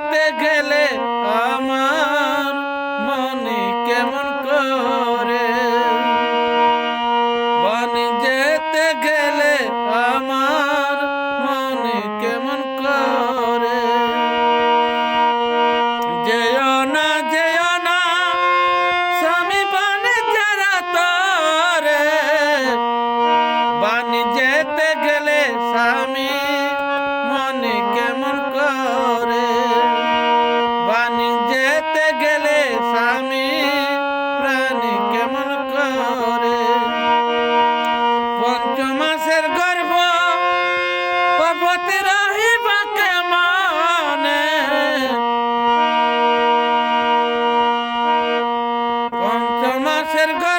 দেখতে গেলে আমার মনে কেমন করে? বানি যেতে গেলে আমার মনে কেমন করে? যেও না যেও না, স্বামী বানে যারা তরে বানি যেতে গেলে স্বামী মনে কেমন করে? মাসের গর্ভ পর্বতে রহিবা কেমনে? পঞ্চ মাসের গর্ভ